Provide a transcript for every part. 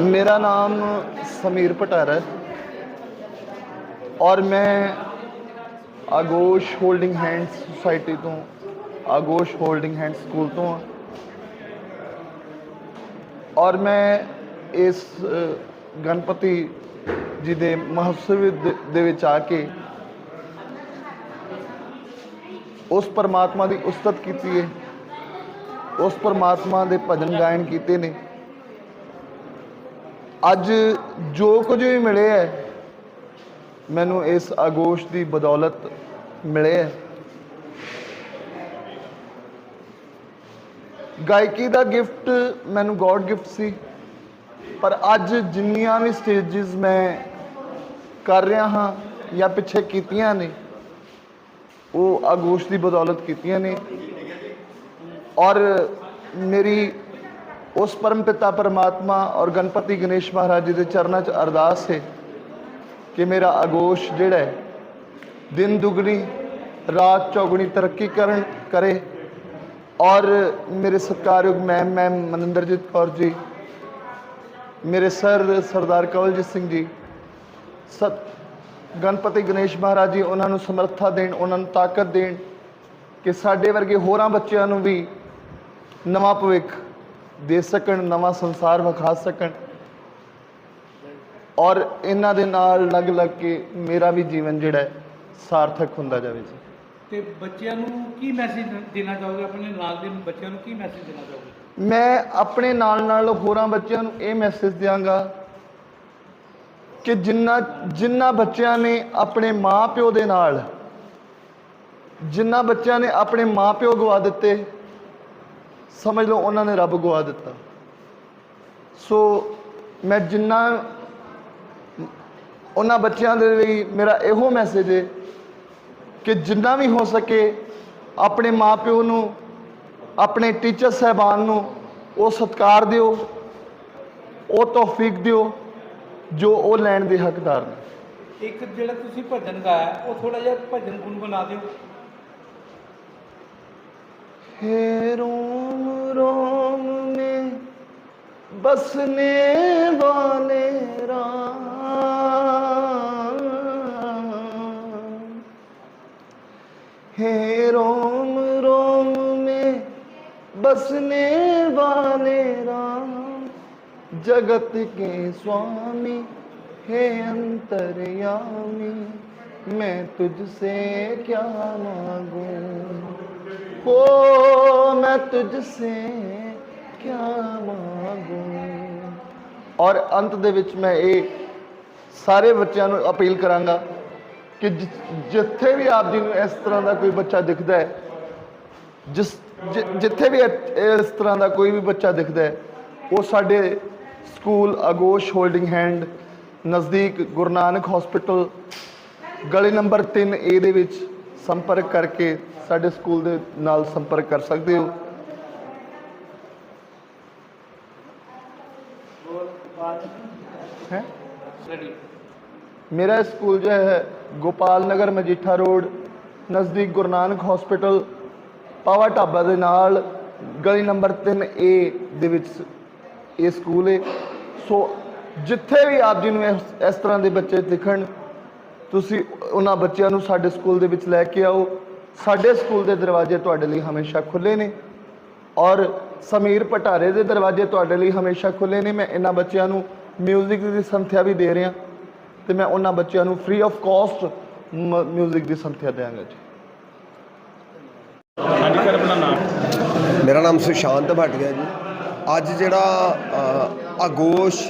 ਮੇਰਾ ਨਾਮ ਸਮੀਰ ਪਟਾਰਾ ਹੈ ਔਰ ਮੈਂ ਆਗੋਸ਼ ਹੋਲਡਿੰਗ ਹੈਂਡਸ ਸੁਸਾਇਟੀ ਤੋਂ ਆਗੋਸ਼ ਹੋਲਡਿੰਗ ਹੈਂਡ ਸਕੂਲ ਤੋਂ ਹਾਂ ਔਰ ਮੈਂ ਇਸ ਗਣਪਤੀ ਜੀ ਦੇ ਮਹੋਤਸਵ ਦੇ ਵਿੱਚ ਆ ਕੇ ਉਸ ਪਰਮਾਤਮਾ ਦੀ ਉਸਤਤ ਕੀਤੀ ਹੈ ਉਸ ਪਰਮਾਤਮਾ ਦੇ ਭਜਨ ਗਾਇਨ ਕੀਤੇ ਨੇ ਅੱਜ ਜੋ ਕੁਝ ਵੀ ਮਿਲਿਆ ਹੈ, ਮੈਨੂੰ ਇਸ ਆਗੋਸ਼ ਦੀ ਬਦੌਲਤ ਮਿਲਿਆ ਹੈ। ਗਾਇਕੀ ਦਾ ਗਿਫਟ ਮੈਨੂੰ ਗੋਡ ਗਿਫਟ ਸੀ, ਪਰ ਅੱਜ ਜਿੰਨੀਆਂ ਵੀ ਸਟੇजेस ਮੈਂ ਕਰ ਰਿਹਾ ਹਾਂ ਜਾਂ ਪਿੱਛੇ ਕੀਤੀਆਂ ਨੇ, ਉਹ ਆਗੋਸ਼ ਦੀ ਬਦੌਲਤ ਕੀਤੀਆਂ ਨੇ। ਔਰ ਮੇਰੀ ਉਸ ਪਰਮ ਪਿਤਾ ਪਰਮਾਤਮਾ ਔਰ ਗਣਪਤੀ ਗਣੇਸ਼ ਮਹਾਰਾਜ ਜੀ ਦੇ ਚਰਨਾਂ 'ਚ ਅਰਦਾਸ ਹੈ ਕਿ ਮੇਰਾ ਅਗੋਸ਼ ਜਿਹੜਾ ਹੈ, ਦਿਨ ਦੁਗਣੀ, ਰਾਤ ਚੌਗਣੀ ਤਰੱਕੀ ਕਰਨ ਕਰੇ ਔਰ ਮੇਰੇ ਸਤਿਕਾਰਯੋਗ ਮੈਮ ਮੈਮ ਮਨਿੰਦਰਜੀਤ ਕੌਰ ਜੀ, ਮੇਰੇ ਸਰ ਸਰਦਾਰ ਕਵਲਜੀਤ ਸਿੰਘ ਜੀ, ਸਤ ਗਣਪਤੀ ਗਣੇਸ਼ ਮਹਾਰਾਜ ਜੀ, ਉਹਨਾਂ ਨੂੰ ਸਮਰੱਥਾ ਦੇਣ, ਉਹਨਾਂ ਨੂੰ ਤਾਕਤ ਦੇਣ ਕਿ ਸਾਡੇ ਵਰਗੇ ਹੋਰਾਂ ਬੱਚਿਆਂ ਨੂੰ ਵੀ ਨਵਾਂ ਭਵਿੱਖ ਦੇ ਸਕਣ ਨਵਾਂ ਸੰਸਾਰ ਵਿਖਾ ਸਕਣ। ਔਰ ਇਹਨਾਂ ਦੇ ਨਾਲ ਲੱਗ ਲੱਗ ਕੇ ਮੇਰਾ ਵੀ ਜੀਵਨ ਜਿਹੜਾ ਹੈ ਸਾਰਥਕ ਹੁੰਦਾ ਜਾਵੇ ਜੀ। ਤੇ ਬੱਚਿਆਂ ਨੂੰ ਕੀ ਮੈਸੇਜ ਦੇਣਾ ਚਾਹੋਗੇ? ਆਪਣੇ ਨਾਲ ਦੇ ਬੱਚਿਆਂ ਨੂੰ ਕੀ ਮੈਸੇਜ ਦੇਣਾ ਚਾਹੋਗੇ? ਮੈਂ ਆਪਣੇ ਨਾਲ ਨਾਲ ਹੋਰਾਂ ਬੱਚਿਆਂ ਨੂੰ ਇਹ ਮੈਸੇਜ ਦਿਆਂਗਾ ਕਿ ਜਿੰਨਾ ਜਿੰਨਾ ਬੱਚਿਆਂ ਨੇ ਆਪਣੇ ਮਾਪਿਓ ਦੇ ਨਾਲ ਜਿੰਨਾ ਬੱਚਿਆਂ ਨੇ ਆਪਣੇ ਮਾਪਿਓ ਗਵਾ ਦਿੱਤੇ ਸਮਝ ਲਓ ਉਹਨਾਂ ਨੇ ਰੱਬ ਗਵਾ ਦਿੱਤਾ। ਸੋ ਮੈਂ ਜਿੰਨਾ ਉਹਨਾਂ ਬੱਚਿਆਂ ਦੇ ਲਈ ਮੇਰਾ ਇਹੋ ਮੈਸੇਜ ਹੈ ਕਿ ਜਿੰਨਾ ਵੀ ਹੋ ਸਕੇ ਆਪਣੇ ਮਾਪਿਓ ਨੂੰ ਆਪਣੇ ਟੀਚਰ ਸਹਿਬਾਨ ਨੂੰ ਉਹ ਸਤਿਕਾਰ ਦਿਓ ਉਹ ਤੌਫੀਕ ਦਿਓ ਜੋ ਉਹ ਲੈਣ ਦੇ ਹੱਕਦਾਰ ਨੇ। ਇੱਕ ਜਿਹੜਾ ਤੁਸੀਂ ਭਜਨ ਗਾਇਆ ਉਹ ਥੋੜਾ ਜਿਹਾ ਭਜਨ ਗੁੰਗੁਣਾ ਦਿਓ। हे बसने वाले राम। हे रोम रोम में बसने वाले राम। जगत के स्वामी हे अंतर्यामी, मैं तुझसे क्या मांगू? हो, मैं तुझसे क्या मांगू? ਔਰ ਅੰਤ ਦੇ ਵਿੱਚ ਮੈਂ ਇਹ ਸਾਰੇ ਬੱਚਿਆਂ ਨੂੰ ਅਪੀਲ ਕਰਾਂਗਾ ਕਿ ਜਿੱਥੇ ਵੀ ਆਪ ਜੀ ਨੂੰ ਇਸ ਤਰ੍ਹਾਂ ਦਾ ਕੋਈ ਬੱਚਾ ਦਿਖਦਾ ਹੈ, ਜਿਸ ਜਿੱਥੇ ਵੀ ਇਸ ਤਰ੍ਹਾਂ ਦਾ ਕੋਈ ਵੀ ਬੱਚਾ ਦਿਖਦਾ ਹੈ, ਉਹ ਸਾਡੇ ਸਕੂਲ ਅਗੋਸ਼ ਹੋਲਡਿੰਗ ਹੈਂਡ ਨਜ਼ਦੀਕ ਗੁਰੂ ਨਾਨਕ ਹਸਪੀਟਲ ਗਲੀ ਨੰਬਰ 3 ਏ ਦੇ ਵਿੱਚ ਸੰਪਰਕ ਕਰਕੇ ਸਾਡੇ ਸਕੂਲ ਦੇ ਨਾਲ ਸੰਪਰਕ ਕਰ ਸਕਦੇ ਹੋ। ਹੈ ਰੈਡੀ मेरा स्कूल जो है गोपाल नगर मजीठा रोड ਨਜ਼ਦੀਕ ਗੁਰੂ ਨਾਨਕ ਹਸਪੀਟਲ ਪਾਵਾ ਢਾਬਾ ਦੇ ਨਾਲ ਗਲੀ ਨੰਬਰ 3 ਏ ਦੇ ਵਿੱਚ ਇਹ ਸਕੂਲ ਹੈ ਸੋ ਜਿੱਥੇ ਵੀ ਆਪ ਜੀ ਨੂੰ ਇਸ ਇਸ ਤਰ੍ਹਾਂ ਦੇ ਬੱਚੇ ਦਿਖਣ ਤੁਸੀਂ ਉਹਨਾਂ ਬੱਚਿਆਂ ਨੂੰ ਸਾਡੇ ਸਕੂਲ ਦੇ ਵਿੱਚ ਲੈ ਕੇ ਆਓ ਸਾਡੇ ਸਕੂਲ ਦੇ ਦਰਵਾਜ਼ੇ ਤੁਹਾਡੇ ਲਈ ਹਮੇਸ਼ਾ ਖੁੱਲੇ ਨੇ ਔਰ ਸਮੀਰ ਪਟਾਰੇ ਦੇ ਦਰਵਾਜ਼ੇ ਤੁਹਾਡੇ ਲਈ ਹਮੇਸ਼ਾ ਖੁੱਲੇ ਨੇ ਮੈਂ ਇਹਨਾਂ ਬੱਚਿਆਂ ਨੂੰ ਮਿਊਜ਼ਿਕ ਦੀ ਸੰਥਿਆ ਵੀ ਦੇ ਰਿਹਾ ਹਾਂ ਤੇ ਮੈਂ ਉਹਨਾਂ ਬੱਚਿਆਂ ਨੂੰ ਫ੍ਰੀ ਆਫ ਕਾਸਟ ਮਿਊਜ਼ਿਕ ਦੀ ਸੰਥਿਆ ਦੇਵਾਂਗਾ ਜੀ। ਹਾਂਜੀ ਸਰ ਆਪਣਾ ਨਾਮ? ਮੇਰਾ ਨਾਮ ਸੁਸ਼ਾਂਤ ਭਾਟੀਆ ਜੀ। ਅੱਜ ਜਿਹੜਾ ਅਗੋਸ਼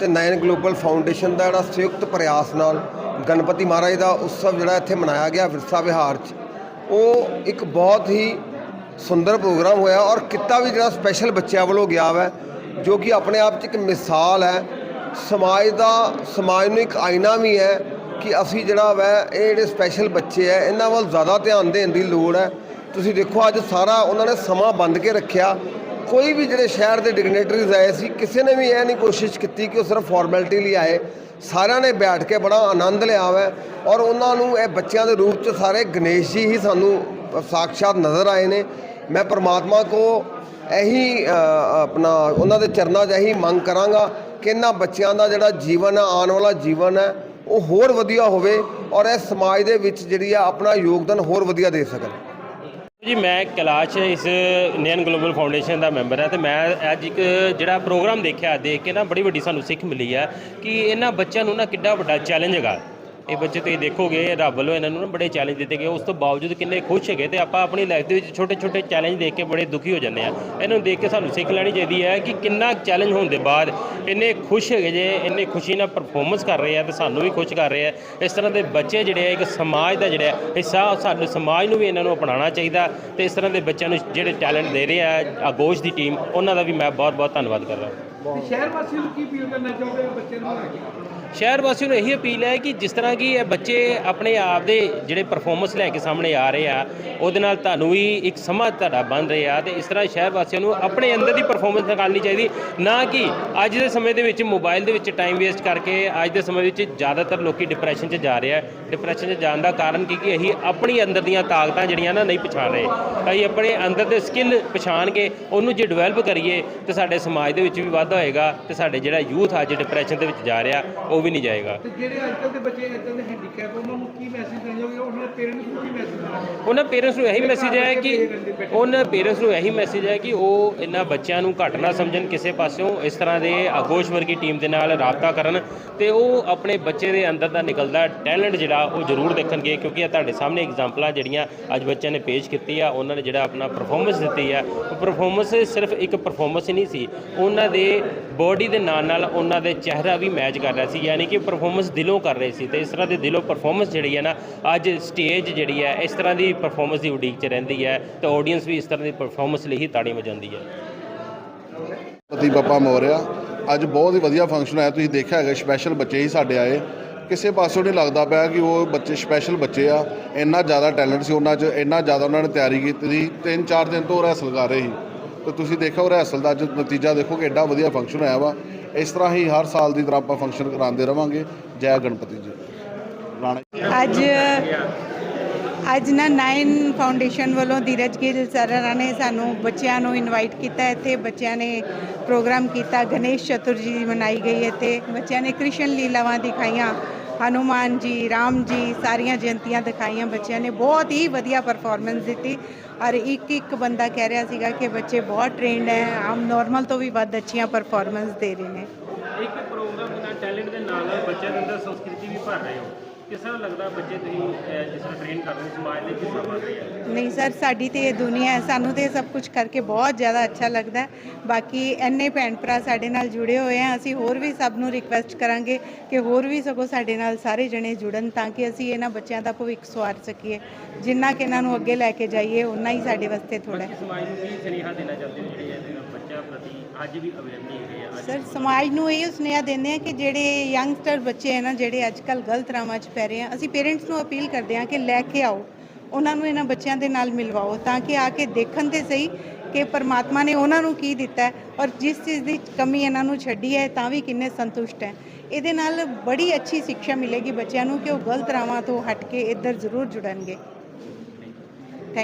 ਤੇ ਨਾਇਨ ਗਲੋਬਲ ਫਾਊਂਡੇਸ਼ਨ ਦਾ ਜਿਹੜਾ ਸੰਯੁਕਤ ਪ੍ਰਯਾਸ ਨਾਲ ਗਣਪਤੀ ਮਹਾਰਾਜ ਦਾ ਉਤਸਵ ਜਿਹੜਾ ਇੱਥੇ ਮਨਾਇਆ ਗਿਆ ਵਿਰਸਾ ਵਿਹਾਰ 'ਚ ਉਹ ਇੱਕ ਬਹੁਤ ਹੀ ਸੁੰਦਰ ਪ੍ਰੋਗਰਾਮ ਹੋਇਆ ਔਰ ਕਿੱਤਾ ਵੀ ਜਿਹੜਾ ਸਪੈਸ਼ਲ ਬੱਚਿਆਂ ਵੱਲੋਂ ਗਿਆ ਵਾ ਜੋ ਕਿ ਆਪਣੇ ਆਪ 'ਚ ਇੱਕ ਮਿਸਾਲ ਹੈ ਸਮਾਜ ਦਾ, ਸਮਾਜ ਨੂੰ ਇੱਕ ਆਇਨਾ ਵੀ ਹੈ ਕਿ ਅਸੀਂ ਜਿਹੜਾ ਵੈ, ਇਹ ਜਿਹੜੇ ਸਪੈਸ਼ਲ ਬੱਚੇ ਹੈ ਇਹਨਾਂ ਵੱਲ ਜ਼ਿਆਦਾ ਧਿਆਨ ਦੇਣ ਦੀ ਲੋੜ ਹੈ ਤੁਸੀਂ ਦੇਖੋ, ਅੱਜ ਸਾਰਾ ਉਹਨਾਂ ਨੇ ਸਮਾਂ ਬੰਦ ਕੇ ਰੱਖਿਆ। ਕੋਈ ਵੀ ਜਿਹੜੇ ਸ਼ਹਿਰ ਦੇ ਡਿਗਨੇਟਰੀਜ਼ ਆਏ ਸੀ, ਕਿਸੇ ਨੇ ਵੀ ਇਹ ਨਹੀਂ ਕੋਸ਼ਿਸ਼ ਕੀਤੀ ਕਿ ਉਹ ਸਿਰਫ ਫਾਰਮੈਲਿਟੀ ਲਈ ਆਏ। ਸਾਰਿਆਂ ਨੇ ਬੈਠ ਕੇ ਬੜਾ ਆਨੰਦ ਲਿਆ ਵੈ ਔਰ ਉਹਨਾਂ ਨੂੰ ਇਹ ਬੱਚਿਆਂ ਦੇ ਰੂਪ 'ਚ ਸਾਰੇ ਗਣੇਸ਼ ਜੀ ਹੀ ਸਾਨੂੰ ਸਾਕਸ਼ਾਤ ਨਜ਼ਰ ਆਏ ਨੇ। ਮੈਂ ਪਰਮਾਤਮਾ ਕੋ ਇਹੀ ਆਪਣਾ ਉਹਨਾਂ ਦੇ ਚਰਨਾਂ 'ਚ ਇਹੀ ਮੰਗ ਕਰਾਂਗਾ ਕਿ ਇਹਨਾਂ ਬੱਚਿਆਂ ਦਾ ਜਿਹੜਾ ਜੀਵਨ ਹੈ ਆਉਣ ਵਾਲਾ ਜੀਵਨ ਹੈ, ਉਹ ਹੋਰ ਵਧੀਆ ਹੋਵੇ ਔਰ ਇਹ ਸਮਾਜ ਦੇ ਵਿੱਚ ਜਿਹੜੀ ਆ ਆਪਣਾ ਯੋਗਦਾਨ ਹੋਰ ਵਧੀਆ ਦੇ ਸਕਣ। ਜੀ, ਮੈਂ ਕੈਲਾਸ਼ ਇਸ ਇੰਡੀਅਨ ਗਲੋਬਲ ਫਾਊਂਡੇਸ਼ਨ ਦਾ ਮੈਂਬਰ ਹਾਂ ਤੇ ਮੈਂ ਅੱਜ ਇੱਕ ਜਿਹੜਾ ਪ੍ਰੋਗਰਾਮ ਦੇਖਿਆ, ਦੇਖ ਕੇ ਨਾ ਬੜੀ ਵੱਡੀ ਸਾਨੂੰ ਸਿੱਖ ਮਿਲੀ ਹੈ ਕਿ ਇਹਨਾਂ ਬੱਚਿਆਂ ਨੂੰ ਨਾ ਕਿੱਡਾ ਵੱਡਾ ਚੈਲੰਜ ਹੈਗਾ। ਇਹ ਬੱਚੇ ਤੁਸੀਂ ਦੇਖੋਗੇ, ਰੱਬ ਵੱਲੋਂ ਇਹਨਾਂ ਨੂੰ ਨਾ ਬੜੇ ਚੈਲੰਜ ਦਿੱਤੇ ਗਏ। ਉਸ ਤੋਂ ਬਾਵਜੂਦ ਕਿੰਨੇ ਖੁਸ਼ ਹੈਗੇ ਤੇ ਆਪਾਂ ਆਪਣੀ ਲਾਈਫ ਦੇ ਵਿੱਚ ਛੋਟੇ ਛੋਟੇ ਚੈਲੰਜ ਦੇਖ ਕੇ ਬੜੇ ਦੁਖੀ ਹੋ ਜਾਂਦੇ ਆ। ਇਹਨਾਂ ਨੂੰ ਦੇਖ ਕੇ ਸਾਨੂੰ ਸਿੱਖ ਲੈਣੀ ਚਾਹੀਦੀ ਹੈ ਕਿ ਕਿੰਨਾ ਚੈਲੰਜ ਹੋਣ ਦੇ ਬਾਅਦ ਇੰਨੇ ਖੁਸ਼ ਹੈਗੇ ਜੇ, ਇੰਨੇ ਖੁਸ਼ੀ ਨਾਲ ਪਰਫਾਰਮੈਂਸ ਕਰ ਰਹੇ ਆ ਤੇ ਸਾਨੂੰ ਵੀ ਖੁਸ਼ ਕਰ ਰਹੇ ਆ। ਇਸ ਤਰ੍ਹਾਂ ਦੇ ਬੱਚੇ ਜਿਹੜੇ ਆ, ਇੱਕ ਸਮਾਜ ਦਾ ਜਿਹੜਾ ਹਿੱਸਾ ਉਹ ਸਾਡੇ ਸਮਾਜ ਨੂੰ ਵੀ ਇਹਨਾਂ ਨੂੰ ਅਪਣਾਉਣਾ ਚਾਹੀਦਾ ਤੇ ਇਸ ਤਰ੍ਹਾਂ ਦੇ ਬੱਚਿਆਂ ਨੂੰ ਜਿਹੜੇ ਟੈਲੈਂਟ ਦੇ ਰਹੇ ਆ, ਆਗੋਸ਼ ਦੀ ਟੀਮ ਉਹਨਾਂ ਦਾ ਵੀ ਮੈਂ ਬਹੁਤ ਬਹੁਤ ਧੰਨਵਾਦ ਕਰਦਾ। ਤੇ ਸ਼ਹਿਰ ਵਾਸੀਆਂ ਨੂੰ ਕੀ ਅਪੀਲ ਕਰਨਾ ਚਾਹੁੰਦੇ ਹੋ ਨੂੰ ਸ਼ਹਿਰ ਵਾਸੀਆਂ ਨੂੰ ਇਹੀ ਅਪੀਲ ਹੈ ਕਿ ਜਿਸ ਤਰ੍ਹਾਂ ਕਿ ਇਹ ਬੱਚੇ ਆਪਣੇ ਆਪ ਦੇ ਜਿਹੜੇ ਪਰਫਾਰਮੈਂਸ ਲੈ ਕੇ ਸਾਹਮਣੇ ਆ ਰਹੇ ਆ, ਉਹਦੇ ਨਾਲ ਤੁਹਾਨੂੰ ਵੀ ਇੱਕ ਸਮਾਂ ਤੁਹਾਡਾ ਬਣ ਰਿਹਾ ਤੇ ਇਸ ਤਰ੍ਹਾਂ ਸ਼ਹਿਰ ਵਾਸੀਆਂ ਨੂੰ ਆਪਣੇ ਅੰਦਰ ਦੀ ਪਰਫਾਰਮੈਂਸ ਨਿਕਾਲਣੀ ਚਾਹੀਦੀ, ਨਾ ਕਿ ਅੱਜ ਦੇ ਸਮੇਂ ਦੇ ਵਿੱਚ ਮੋਬਾਈਲ ਦੇ ਵਿੱਚ ਟਾਈਮ ਵੇਸਟ ਕਰਕੇ ਅੱਜ ਦੇ ਸਮੇਂ ਵਿੱਚ ਜ਼ਿਆਦਾਤਰ ਲੋਕੀ ਡਿਪਰੈਸ਼ਨ 'ਚ ਜਾ ਰਹੇ ਆ। ਡਿਪਰੈਸ਼ਨ 'ਚ ਜਾਣ ਦਾ ਕਾਰਨ ਕੀ ਕਿ ਅਸੀਂ ਆਪਣੀ ਅੰਦਰ ਦੀਆਂ ਤਾਕਤਾਂ ਜਿਹੜੀਆਂ ਨਾ ਨਹੀਂ ਪਛਾਣ ਰਹੇ। ਅਸੀਂ ਆਪਣੇ ਅੰਦਰ ਦੇ ਸਕਿੱਲ ਪਛਾਣ ਕੇ ਉਹਨੂੰ ਜੇ ਡਿਵੈਲਪ ਕਰੀਏ ਤੇ ਸਾਡੇ ਸਮਾਜ ਦੇ ਵਿੱਚ ਵੀ ਵਾਧਾ ਹੋਏਗਾ ਤੇ ਸਾਡੇ ਜਿਹੜਾ ਯੂਥ ਅੱਜ ਡਿਪਰੈਸ਼ਨ ਦੇ ਵਿੱਚ ਜਾ ਰਿਹਾ, ਉਹ ਵੀ ਨਹੀਂ ਜਾਏਗਾ। ਤੇ ਜਿਹੜੇ ਅੱਜ ਕੱਲ੍ਹ ਦੇ ਬੱਚੇ ਇਦਾਂ ਦੇ ਹੈਂਡੀਕੈਪ ਉਹਨਾਂ ਨੂੰ ਕੀ ਮੈਸੇਜ ਦੇਣਾ ਚਾਹੋਗੇ? ਉਹਨਾਂ ਦੇ ਪੇਰੈਂਟਸ ਨੂੰ ਕੀ ਮੈਸੇਜ ਦੇਣਾ ਉਹਨਾਂ ਪੇਰੈਂਟਸ ਨੂੰ ਇਹੀ ਮੈਸੇਜ ਹੈ ਕਿ ਉਹਨਾਂ ਪੇਰੈਂਟਸ ਨੂੰ ਇਹੀ ਮੈਸੇਜ ਹੈ ਕਿ ਉਹ ਇਹਨਾਂ ਬੱਚਿਆਂ ਨੂੰ ਘੱਟ ਨਾ ਸਮਝਣ ਕਿਸੇ ਪਾਸਿਓਂ ਇਸ ਤਰ੍ਹਾਂ ਦੇ ਆਗੋਸ਼ ਵਰਗੀ ਟੀਮ ਦੇ ਨਾਲ ਰਾਬਤਾ ਕਰਨ ਤੇ ਉਹ ਆਪਣੇ ਬੱਚੇ ਦੇ ਅੰਦਰ ਦਾ ਨਿਕਲਦਾ ਟੈਲੈਂਟ ਜਿਹੜਾ ਉਹ ਜ਼ਰੂਰ ਦੇਖਣਗੇ ਕਿਉਂਕਿ ਇਹ ਤੁਹਾਡੇ ਸਾਹਮਣੇ ਐਗਜ਼ਾਮਪਲਾਂ ਜਿਹੜੀਆਂ ਅੱਜ ਬੱਚਿਆਂ ਨੇ ਪੇਸ਼ ਕੀਤੀ ਆ ਉਹਨਾਂ ਨੇ ਜਿਹੜਾ ਆਪਣਾ ਪਰਫਾਰਮੈਂਸ ਦਿੱਤੀ ਆ। ਉਹ ਪਰਫਾਰਮੈਂਸ ਸਿਰਫ ਇੱਕ ਪਰਫਾਰਮੈਂਸ ਹੀ ਨਹੀਂ ਸੀ ਉਹਨਾਂ ਦੇ ਬੋਡੀ ਦੇ ਨਾਲ ਨਾਲ ਉਹਨਾਂ ਦੇ ਚਿਹਰਾ ਵੀ ਮੈਚ ਕਰ ਰਿਹਾ ਸੀ। ਯਾਨੀ ਕਿ ਪਰਫਾਰਮੈਂਸ ਦਿਲੋਂ ਕਰ ਰਹੇ ਸੀ ਤੇ ਇਸ ਤਰ੍ਹਾਂ ਦੇ ਦਿਲੋਂ ਪਰਫਾਰਮੈਂਸ ਜਿਹੜੀ ਹੈ ਨਾ, ਅੱਜ ਸਟੇਜ ਜਿਹੜੀ ਹੈ, ਇਸ ਤਰ੍ਹਾਂ ਦੀ ਪਰਫਾਰਮੈਂਸ ਦੀ ਉਡੀਕ 'ਚ ਰਹਿੰਦੀ ਹੈ ਤੇ ਆਡੀਅנס ਵੀ ਇਸ ਤਰ੍ਹਾਂ ਦੀ ਪਰਫਾਰਮੈਂਸ ਲਈ ਹੀ ਤਾੜੀ ਵਜਾਉਂਦੀ ਹੈ। ਪਤੀ ਬੱਪਾ ਮੋਰਿਆ, ਅੱਜ ਬਹੁਤ ਹੀ ਵਧੀਆ ਫੰਕਸ਼ਨ ਹੋਇਆ। ਤੁਸੀਂ ਦੇਖਿਆ ਹੈਗਾ ਸਪੈਸ਼ਲ ਬੱਚੇ ਹੀ ਸਾਡੇ ਆਏ। ਕਿਸੇ ਪਾਸੋਂ ਨਹੀਂ ਲੱਗਦਾ ਪਿਆ ਕਿ ਉਹ ਬੱਚੇ ਸਪੈਸ਼ਲ ਬੱਚੇ ਆ। ਇੰਨਾ ਜ਼ਿਆਦਾ ਟੈਲੈਂਟ ਸੀ ਉਹਨਾਂ 'ਚ, ਇੰਨਾ ਜ਼ਿਆਦਾ ਉਹਨਾਂ ਨੇ ਤਿਆਰੀ ਕੀਤੀ। ਸੀ ਤਿੰਨ ਚਾਰ ਦਿਨ ਤੋਂ ਰੈਸਲ ਕਰ ਰਹੇ ਸੀ। ਤੇ ਤੁਸੀਂ ਦੇਖੋ ਉਹ ਦਾ ਅੱਜ ਨਤੀਜਾ ਦੇਖੋ ਕਿ ਐਡਾ ਵਧੀਆ ਫੰਕਸ਼ਨ ਹੋਇਆ ਵਾ। ਇਸ ਤਰ੍ਹਾਂ ਹੀ ਹਰ ਸਾਲ ਦੀ ਤਰ੍ਹਾਂ ਆਪਾਂ ਫੰਕਸ਼ਨ ਕਰਾਉਂਦੇ ਰਵਾਂਗੇ। ਜੈ ਗਣਪਤੀ ਜੀ। ਅੱਜ ਅੱਜ ਨਾ ਨਾਈਨ ਫਾਊਂਡੇਸ਼ਨ ਵੱਲੋਂ ਧੀਰਜ ਗਿੱਲ ਸਰ ਨੇ ਸਾਨੂੰ ਬੱਚਿਆਂ ਨੂੰ ਇਨਵਾਈਟ ਕੀਤਾ। ਇੱਥੇ ਬੱਚਿਆਂ ਨੇ ਪ੍ਰੋਗਰਾਮ ਕੀਤਾ। ਗਣੇਸ਼ ਚਤੁਰਜੀ ਮਨਾਈ ਗਈ ਇੱਥੇ। ਬੱਚਿਆਂ ਨੇ ਕ੍ਰਿਸ਼ਨ ਲੀਲਾਵਾਂ ਦਿਖਾਈਆਂ। ਹਨੂਮਾਨ ਜੀ, ਰਾਮ ਜੀ, ਸਾਰੀਆਂ ਜਯੰਤੀਆਂ ਦਿਖਾਈਆਂ ਬੱਚਿਆਂ ਨੇ। ਬਹੁਤ ਹੀ ਵਧੀਆ ਪਰਫਾਰਮੈਂਸ ਦਿੱਤੀ। ਔਰ ਇੱਕ ਇੱਕ ਬੰਦਾ ਕਹਿ ਰਿਹਾ ਸੀਗਾ ਕਿ ਬੱਚੇ ਬਹੁਤ ਟ੍ਰੇਨਡ ਹੈ। ਆਮ ਨਾਰਮਲ ਤੋਂ ਵੀ ਵੱਧ ਅੱਛੀਆਂ ਪਰਫਾਰਮੈਂਸ ਦੇ ਰਹੇ ਨੇ। ਇੱਕ ਪ੍ਰੋਗਰਾਮ ਦਾ ਟੈਲੈਂਟ ਦੇ ਨਾਲ ਨਾਲ ਬੱਚਿਆਂ ਦੇ ਅੰਦਰ ਸੰਸਕ੍ਰਿਤੀ ਵੀ ਭਰ ਰਹੇ ਹੋ। ਕਿਸ ਤਰ੍ਹਾਂ ਲੱਗਦਾ ਬੱਚੇ ਤੁਸੀਂ ਅਹ, ਜਿਸ ਤਰ੍ਹਾਂ ਟ੍ਰੇਨ ਕਰ ਰਹੇ ਹੋ ਸਮਾਜ ਦੇ ਕਿਸ ਤਰ੍ਹਾਂ ਬਣ ਰਹੇ ਆ? ਨਹੀਂ ਸਰ ਸਾਡੀ ਤੇ ਇਹ ਦੁਨੀਆ ਹੈ ਸਾਨੂੰ ਤੇ ਇਹ ਸਭ ਕੁਝ ਕਰਕੇ ਬਹੁਤ ਜ਼ਿਆਦਾ ਅੱਛਾ ਲੱਗਦਾ ਹੈ। ਬਾਕੀ ਐਨੇ ਭੈਣ ਭਰਾ ਸਾਡੇ ਨਾਲ ਜੁੜੇ ਹੋਏ ਆ ਅਸੀਂ ਹੋਰ ਵੀ ਸਭ ਨੂੰ ਰਿਕਵੈਸਟ ਕਰਾਂਗੇ ਕਿ ਹੋਰ ਵੀ ਸਗੋਂ ਸਾਡੇ ਨਾਲ ਸਾਰੇ ਜਣੇ ਜੁੜਨ ਤਾਂ ਕਿ ਅਸੀਂ ਇਹਨਾਂ ਬੱਚਿਆਂ ਦਾ ਭਵਿੱਖ ਸਵਾਰ ਸਕੀਏ। ਜਿੰਨਾ ਕਿ ਇਹਨਾਂ ਨੂੰ ਅੱਗੇ ਲੈ ਕੇ ਜਾਈਏ ਉਨਾ ਹੀ ਸਾਡੇ ਵਾਸਤੇ ਥੋੜਾ ਹੈ। ਸਮਾਜ ਨੂੰ ਕੀ ਸੁਨੇਹਾ ਦੇਣਾ ਚਾਹੁੰਦੇ ਹੋ ਜਿਹੜੇ ਇਹਦੇ ਨਾਲ ਬੱਚਾ ਪ੍ਰਤੀ ਅੱਜ ਵੀ ਅਵੇਅਰ ਨਹੀਂ ਹੈਗੇ ਆ ਅੱਜ ਸਰ ਸਮਾਜ ਨੂੰ ਇਹ ਸੁਨੇਹਾ ਦਿੰਦੇ ਆ ਕਿ ਜਿਹੜੇ ਯੰਗਸਟਰ ਬੱਚੇ ਹੈ ਨਾ ਜਿਹੜੇ ਅੱਜ ਕੱਲ ਗਲਤ ਰਾਵਾਂ 'ਚ ਪੈ ਰਹੇ ਆ ਅਸੀਂ ਪੇਰੈਂਟਸ ਨੂੰ ਅਪੀਲ ਕਰਦੇ ਆ ਕਿ ਲੈ ਕੇ ਆਓ। ਉਹਨਾਂ ਨੂੰ ਇਹਨਾਂ ਬੱਚਿਆਂ ਦੇ ਨਾਲ ਮਿਲਵਾਓ ਤਾਂ ਕਿ ਆ ਕੇ ਦੇਖਣ ਤੇ ਸਹੀ ਕਿ ਪਰਮਾਤਮਾ ਨੇ ਉਹਨਾਂ ਨੂੰ ਕੀ ਦਿੱਤਾ ਔਰ ਜਿਸ ਚੀਜ਼ ਦੀ ਕਮੀ ਇਹਨਾਂ ਨੂੰ ਛੱਡੀ ਹੈ, ਤਾਂ ਵੀ ਕਿੰਨੇ ਸੰਤੁਸ਼ਟ ਹੈ। ਇਹਦੇ ਨਾਲ ਬੜੀ ਅੱਛੀ ਸਿੱਖਿਆ ਮਿਲੇਗੀ ਬੱਚਿਆਂ ਨੂੰ ਕਿ ਉਹ ਗਲਤ ਰਾਵਾਂ ਤੋਂ ਹਟ ਕੇ ਇੱਧਰ ਜ਼ਰੂਰ ਜੁੜਨਗੇ।